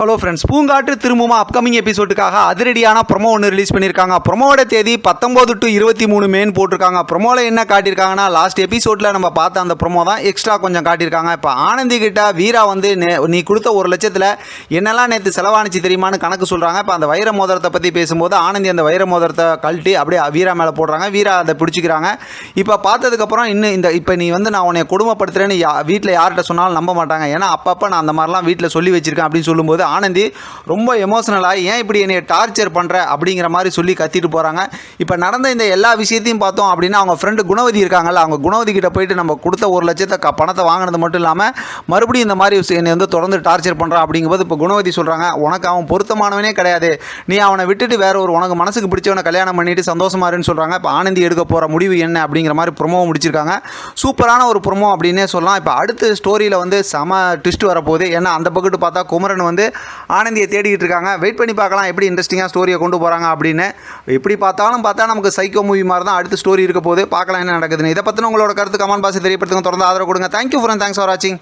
Hello friends பூங்காற்று திரும்பவும் upcoming எபிசோடுக்காக அதிரடியான promo ஒன்று ரிலீஸ் பண்ணியிருக்காங்க. ப்ரொமோட தேதி பத்தொம்போது டு இருபத்தி மூணு மேன் போட்டிருக்காங்க. ப்ரொமோவில் என்ன காட்டியிருக்காங்கன்னா லாஸ்ட் எபிசோடில் நம்ம பார்த்த அந்த ப்ரொமோ தான் எக்ஸ்ட்ரா கொஞ்சம் காட்டியிருக்காங்க. இப்போ ஆனந்தி கிட்ட வீரா வந்து நே நீ கொடுத்த ஒரு லட்சத்தில் என்னெல்லாம் நேற்று செலவானுச்சு தெரியுமான்னு கணக்கு சொல்கிறாங்க இப்போ அந்த வைர மோதிரத்தை பற்றி பேசும்போது ஆனந்தி அந்த வைர மோதிரத்தை கழட்டி அப்படியே வீரா மேலே போடுறாங்க. வீரா அதை பிடிச்சிக்கிறாங்க. இப்போ பார்த்ததுக்கப்புறம் இன்னும் இந்த இப்போ நீ வந்து நான் உன்னை கொடுமைப்படுத்துறேன்னு யா வீட்டில் யார்கிட்ட சொன்னாலும் நம்ப மாட்டாங்க. ஏன்னா அப்பப்போ நான் அந்த மாதிரிலாம் வீட்டில் சொல்லி வச்சிருக்கேன் அப்படின்னு சொல்லும்போது ஆனந்தி ரொம்ப எமோஷனலாகி ஏன் இப்படி என்னை டார்ச்சர் பண்ணுற அப்படிங்கிற மாதிரி சொல்லி கத்திட்டு போகிறாங்க இப்போ நடந்த இந்த எல்லா விஷயத்தையும் பார்த்தோம் அப்படின்னா அவங்க ஃப்ரெண்டு குணவதி இருக்காங்கல்ல அவங்க குணவதி கிட்ட போயிட்டு நம்ம கொடுத்த ஒரு லட்சத்தை க பணத்தை வாங்கினது மட்டும் இல்லாமல் மறுபடியும் இந்த மாதிரி விஷயம் என்னை வந்து தொடர்ந்து டார்ச்சர் பண்ணுறான் அப்படிங்கும்போது இப்போ குணவதி சொல்கிறாங்க உனக்கு அவன் பொருத்தமானவனே கிடையாது. நீ அவனை விட்டுட்டு வேற ஒரு உனக்கு மனசுக்கு பிடிச்சவனை கல்யாணம் பண்ணிட்டு சந்தோஷமா இருன்னு சொல்கிறாங்க இப்போ ஆனந்தி எடுக்க போகிற முடிவு என்ன? அப்படிங்கிற மாதிரி ப்ரொமோ முடிச்சிருக்காங்க. சூப்பரான ஒரு ப்ரொமோ அப்படின்னே சொல்லலாம். இப்போ அடுத்த ஸ்டோரியில் வந்து செம ட்விஸ்ட் வரப்போகுது. ஏன்னா அந்த பக்கத்து பார்த்தா குமரன் வந்து ஆனந்தியை தேடிக்கிட்டு இருக்காங்க. வெயிட் பண்ணி பார்க்கலாம் எப்படி இன்ட்ரெஸ்டிங்காக ஸ்டோரியை கொண்டு போகிறாங்க அப்படின்னு. எப்படி பார்த்தாலும் பார்த்தா நமக்கு சைக்கோ மூவி மாதிரி தான் அடுத்த ஸ்டோரி இருக்க போது பார்க்கலாம் என்ன நடக்குதுன்னு. இதை பற்றின உங்களோட கருத்து கமெண்ட் பாசி தெரியப்படுத்துங்க. தொடர்ந்து ஆதரவு கொடுங்க. தேங்க்யூ ஃபார் தேங்க்ஸ் ஃபார் வாட்சிங்